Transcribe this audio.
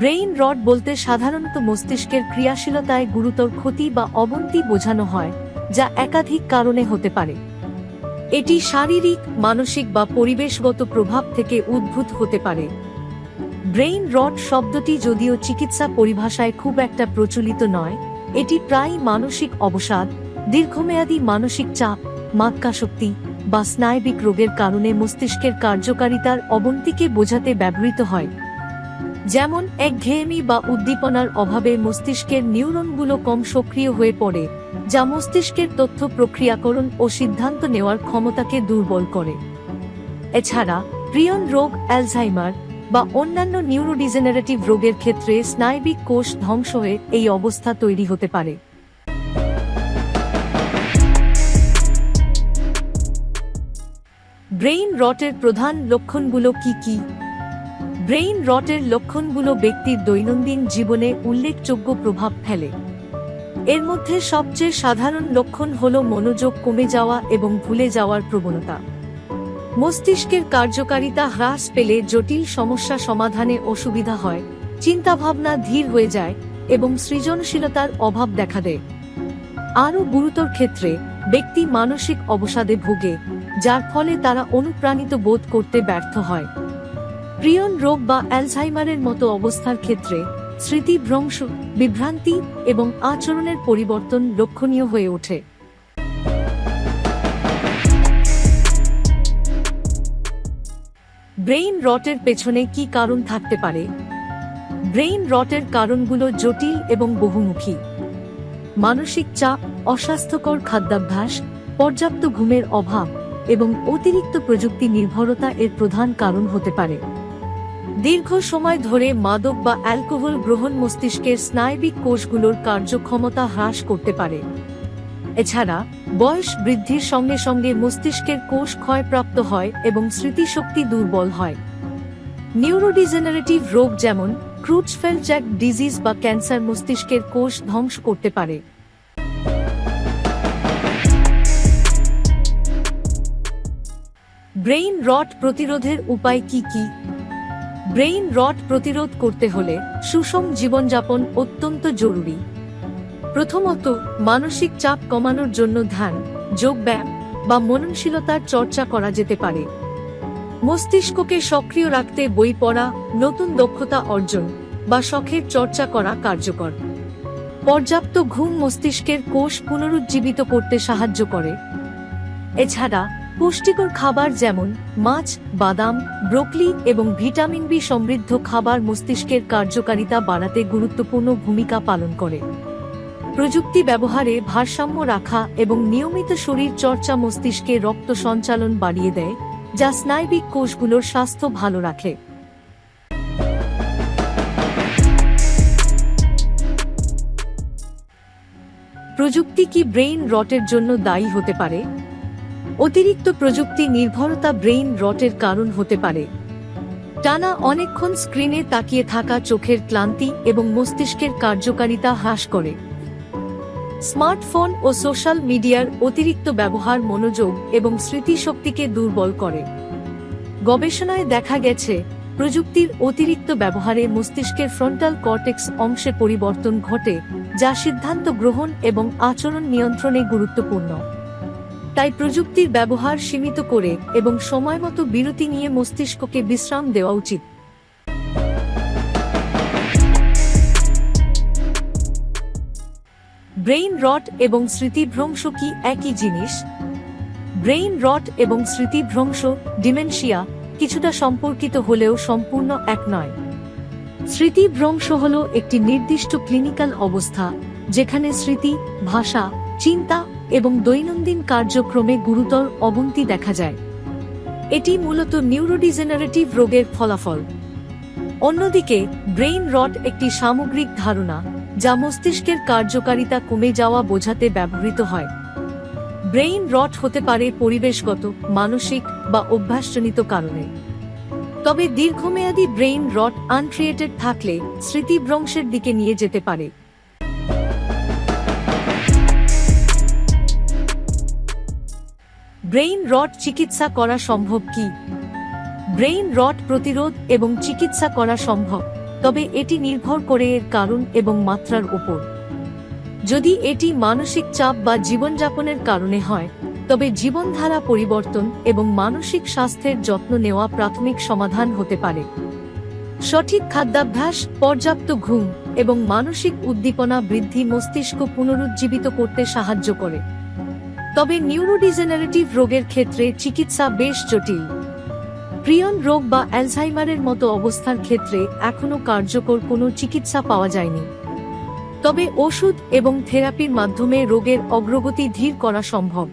Brain rod বলতে সাধারণত মস্তিষ্কের ক্রিয়াশীলতায় গুরুতর ক্ষতি বা অবনতি বোঝানো হয়, যা একাধিক কারণে হতে পারে। এটি শারীরিক, মানসিক বা পরিবেশগত প্রভাব থেকে উদ্ভূত হতে পারে। ব্রেইন রড শব্দটি যদিও চিকিৎসা পরিভাষায় খুব একটা প্রচলিত নয়, এটি প্রায় মানসিক অবসাদ, দীর্ঘমেয়াদী মানসিক চাপ মাক্কাশক্তি বা স্নায়বিক রোগের কারণে মস্তিষ্কের কার্যকারিতার অবনতিকে বোঝাতে ব্যবহৃত হয়। যেমন একঘেয়েমি বা উদ্দীপনার অভাবে মস্তিষ্কের নিউরনগুলো কম সক্রিয় হয়ে পড়ে, যা মস্তিষ্কের তথ্য প্রক্রিয়াকরণ ও সিদ্ধান্ত নেওয়ার ক্ষমতাকে দুর্বল করে। এছাড়া, প্রিয়ন রোগ, অ্যালঝাইমার বা অন্যান্য নিউরোডিজেনারেটিভ রোগের ক্ষেত্রে স্নায়বিক কোষ ধ্বংস হয়ে এই অবস্থা তৈরি হতে পারে। ব্রেইন রটের প্রধান লক্ষণগুলো কি কি? ব্রেইন রটের লক্ষণগুলো ব্যক্তির দৈনন্দিন জীবনে উল্লেখযোগ্য প্রভাব ফেলে। এর মধ্যে সবচেয়ে সাধারণ লক্ষণ হল মনোযোগ কমে যাওয়া এবং ভুলে যাওয়ার প্রবণতা। মস্তিষ্কের কার্যকারিতা হ্রাস পেলে জটিল সমস্যা সমাধানে অসুবিধা হয়, চিন্তাভাবনা ধীর হয়ে যায় এবং সৃজনশীলতার অভাব দেখা দেয়। আরও গুরুতর ক্ষেত্রে, ব্যক্তি মানসিক অবসাদে ভোগে যার ফলে তারা অনুপ্রাণিত বোধ করতে ব্যর্থ হয়। প্রিয়ন রোগ বা অ্যালঝাইমারের মতো অবস্থার ক্ষেত্রে স্মৃতিভ্রংশ বিভ্রান্তি এবং আচরণের পরিবর্তন লক্ষণীয় হয়ে ওঠে। ব্রেইন রটের পেছনে কি কারণ থাকতে পারে? ব্রেইন রটের কারণগুলো জটিল এবং বহুমুখী। মানসিক চাপ, অস্বাস্থ্যকর খাদ্যাভ্যাস, পর্যাপ্ত ঘুমের অভাব এবং অতিরিক্ত প্রযুক্তি নির্ভরতা এর প্রধান কারণ হতে পারে। দীর্ঘ সময় ধরে মাদক বা অ্যালকোহল গ্রহণ মস্তিষ্কের স্নায়বিক কোষগুলোর কার্যক্ষমতা হ্রাস করতে পারে। এছাড়া, বয়স বৃদ্ধির সঙ্গে সঙ্গে মস্তিষ্কের কোষ ক্ষয়প্রাপ্ত হয় এবং স্মৃতিশক্তি দুর্বল হয়। নিউরোডিজেনারেটিভ রোগ যেমন ক্রুচফেলজ্যাক ডিজিজ বা ক্যান্সার মস্তিষ্কের কোষ ধ্বংস করতে পারে। ব্রেইন রট প্রতিরোধের উপায় কি কি? ব্রেইন রট প্রতিরোধ করতে হলে সুষম জীবনযাপন অত্যন্ত জরুরি। প্রথমত, মানসিক চাপ কমানোর জন্য ধ্যান যোগব্যায়াম বা মননশীলতার চর্চা করা যেতে পারে। মস্তিষ্ককে সক্রিয় রাখতে বই পড়া, নতুন দক্ষতা অর্জন বা শখের চর্চা করা কার্যকর। পর্যাপ্ত ঘুম মস্তিষ্কের কোষ পুনরুজ্জীবিত করতে সাহায্য করে। এছাড়া পুষ্টিকর খাবার যেমন মাছ, বাদাম, ব্রোকলি এবং ভিটামিন বি সমৃদ্ধ খাবার মস্তিষ্কের কার্যকারিতা বাড়াতে গুরুত্বপূর্ণ ভূমিকা পালন করে। প্রযুক্তি ব্যবহারে ভারসাম্য রাখা এবং নিয়মিত শরীর চর্চা মস্তিষ্কে রক্ত সঞ্চালন বাড়িয়ে দেয়, যা স্নায়বিক কোষগুলোর স্বাস্থ্য ভালো রাখে। প্রযুক্তি কি ব্রেইন রটের জন্য দায়ী হতে পারে? অতিরিক্ত প্রযুক্তি নির্ভরতা ব্রেইন রটের কারণ হতে পারে। টানা অনেকক্ষণ স্ক্রিনে তাকিয়ে থাকা চোখের ক্লান্তি এবং মস্তিষ্কের কার্যকারিতা হ্রাস করে। স্মার্টফোন ও সোশ্যাল মিডিয়ার অতিরিক্ত ব্যবহার মনোযোগ এবং স্মৃতিশক্তিকে দুর্বল করে। গবেষণায় দেখা গেছে, প্রযুক্তির অতিরিক্ত ব্যবহারে মস্তিষ্কের ফ্রন্টাল কর্টেক্স অংশে পরিবর্তন ঘটে, যা সিদ্ধান্ত গ্রহণ এবং আচরণ নিয়ন্ত্রণে গুরুত্বপূর্ণ। তাই প্রযুক্তির ব্যবহার সীমিত করে এবং সময়মতো বিরতি নিয়ে মস্তিষ্ককে বিশ্রাম দেওয়া উচিত। ব্রেইন রট এবং স্মৃতিভ্রংশ কি একই জিনিস? ব্রেইন রট এবং স্মৃতিভ্রংশ ডিমেনশিয়া, কিছুটা সম্পর্কিত হলেও সম্পূর্ণ এক নয়। স্মৃতিভ্রংশ হল একটি নির্দিষ্ট ক্লিনিক্যাল অবস্থা, যেখানে স্মৃতি, ভাষা, চিন্তা এবং দৈনন্দিন কার্যক্রমে গুরুতর অবনতি দেখা যায়। এটি মূলত নিউরোডিজেনারেটিভ রোগের ফলাফল। অন্যদিকে, ব্রেইন রট একটি সামগ্রিক ধারণা যা মস্তিষ্কের কার্যকারিতা কমে যাওয়া বোঝাতে ব্যবহৃত হয়। ব্রেইন রট হতে পারে পরিবেশগত, মানসিক বা অভ্যাসজনিত কারণে। তবে দীর্ঘমেয়াদী ব্রেইন রট আনক্রিয়েটেড থাকলে স্মৃতিভ্রংশের দিকে নিয়ে যেতে পারে। ব্রেইন রট চিকিৎসা করা সম্ভব কি? ব্রেইন রট প্রতিরোধ এবং চিকিৎসা করা সম্ভব, তবে এটি নির্ভর করে এর কারণ এবং মাত্রার উপর যদি এটি মানসিক চাপ বা জীবনযাপনের কারণে হয়, তবে জীবনধারা পরিবর্তন এবং মানসিক স্বাস্থ্যের যত্ন নেওয়া প্রাথমিক সমাধান হতে পারে। সঠিক খাদ্যাভ্যাস, পর্যাপ্ত ঘুম এবং মানসিক উদ্দীপনা বৃদ্ধি মস্তিষ্ক পুনরুজ্জীবিত করতে সাহায্য করে। তবে নিউরোডিজেনারেটিভ রোগের ক্ষেত্রে চিকিৎসা বেশ জটিল। প্রিয়ন রোগ বা অ্যালঝাইমারের মতো অবস্থার ক্ষেত্রে এখনও কার্যকর কোনো চিকিৎসা পাওয়া যায়নি। তবে ওষুধ এবং থেরাপির মাধ্যমে রোগের অগ্রগতি ধীর করা সম্ভব।